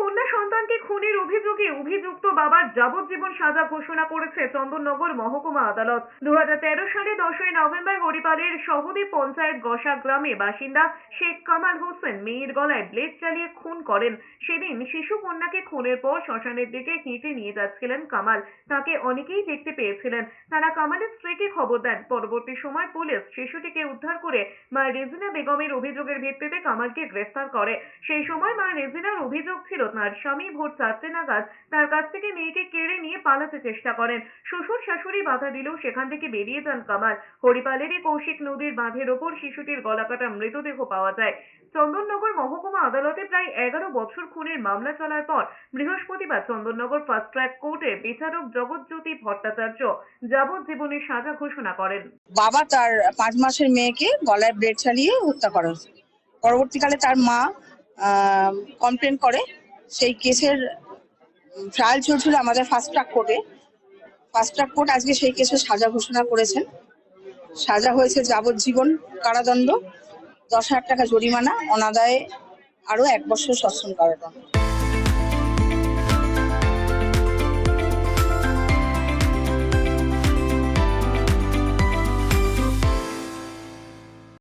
কন্যা সন্তানকে খুনের অভিযোগে অভিযুক্ত বাবার যাবজ্জীবন সাজা ঘোষণা করেছে চন্দননগর মহকুমা আদালত। দু সালে দশই নভেম্বর হরিপালের সহদী পঞ্চায়েত গসা গ্রামে বাসিন্দা শেখ কামাল হোসেন মেয়ের গলায় ব্লেড চালিয়ে খুন করেন। সেদিন শিশু কন্যাকে খুনের পর শ্মশানের দিকে হেঁটে নিয়ে যাচ্ছিলেন কামাল। তাকে অনেকেই দেখতে পেয়েছিলেন। তারা কামালের স্ত্রীকে খবর দেন। পরবর্তী সময় পুলিশ শিশুটিকে উদ্ধার করে মা রেজিনা বেগমের অভিযোগের ভিত্তিতে কামালকে গ্রেফতার করে। সেই সময় মা রেজিনার অভিযোগ ছিল তার স্বামী ভোর চারটে নাগাদ তার কাছ থেকে মেয়েকে কেড়ে নিয়ে পালাতে চেষ্টা করেন। শ্বশুর শাশুড়ি বাধা দিলেও সেখান থেকে বেরিয়ে যান কামাল। হরিপালেরই কৌশিক নদীর বাঁধের ওপর শিশুটির গলাকাটা মৃতদেহ পাওয়া যায়। চন্দননগর মহকুমা আদালতে প্রায় এগারো বছর খুনের মামলা চলার পর বৃহস্পতিবার চন্দননগর ফার্স্ট ট্র্যাক কোর্টে বিচারক জগৎজ্যোতি ভট্টাচার্য যাবজ্জীবনের সাজা ঘোষণা করেন। বাবা তার পাঁচ মাসের মেয়েকে গলায় ব্লেড চালিয়ে হত্যা করে পরবর্তীকালে তার মা কমপ্লেন করে সেই কেসের ট্রায়াল চলছিল আমাদের ফার্স্ট ট্রাক কোর্টে ফার্স্ট ট্রাক কোর্ট আজকে সেই কেসের সাজা ঘোষণা করেছেন। সাজা হয়েছে যাবজ্জীবন কারাদণ্ড, দশ হাজার টাকা জরিমানা, অনাদায়ে আরও এক বছর সশ্রম কারাদণ্ড।